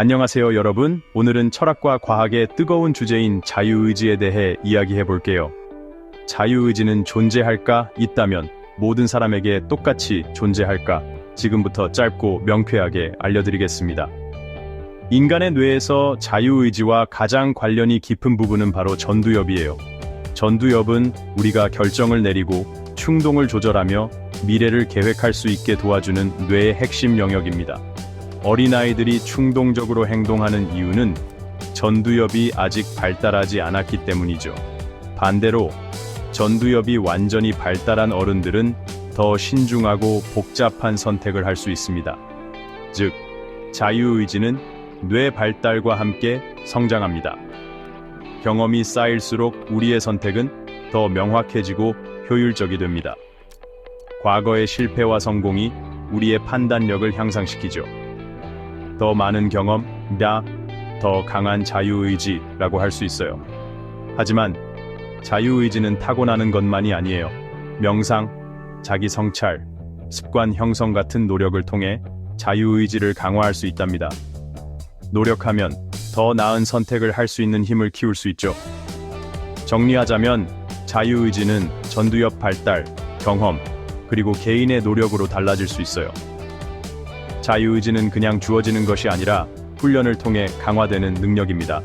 안녕하세요 여러분. 오늘은 철학과 과학의 뜨거운 주제인 자유의지에 대해 이야기해 볼게요. 자유의지는 존재할까? 있다면 모든 사람에게 똑같이 존재할까? 지금부터 짧고 명쾌하게 알려드리겠습니다. 인간의 뇌에서 자유의지와 가장 관련이 깊은 부분은 바로 전두엽이에요. 전두엽은 우리가 결정을 내리고 충동을 조절하며 미래를 계획할 수 있게 도와주는 뇌의 핵심 영역입니다. 어린아이들이 충동적으로 행동하는 이유는 전두엽이 아직 발달하지 않았기 때문이죠. 반대로 전두엽이 완전히 발달한 어른들은 더 신중하고 복잡한 선택을 할 수 있습니다. 즉, 자유의지는 뇌 발달과 함께 성장합니다. 경험이 쌓일수록 우리의 선택은 더 명확해지고 효율적이 됩니다. 과거의 실패와 성공이 우리의 판단력을 향상시키죠. 더 많은 경험, 야, 더 강한 자유의지라고 할 수 있어요. 하지만 자유의지는 타고나는 것만이 아니에요. 명상, 자기 성찰, 습관 형성 같은 노력을 통해 자유의지를 강화할 수 있답니다. 노력하면 더 나은 선택을 할 수 있는 힘을 키울 수 있죠. 정리하자면 자유의지는 전두엽 발달, 경험, 그리고 개인의 노력으로 달라질 수 있어요. 자유의지는 그냥 주어지는 것이 아니라 훈련을 통해 강화되는 능력입니다.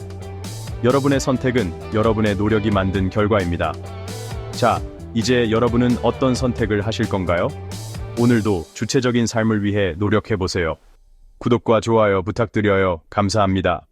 여러분의 선택은 여러분의 노력이 만든 결과입니다. 자, 이제 여러분은 어떤 선택을 하실 건가요? 오늘도 주체적인 삶을 위해 노력해 보세요. 구독과 좋아요 부탁드려요. 감사합니다.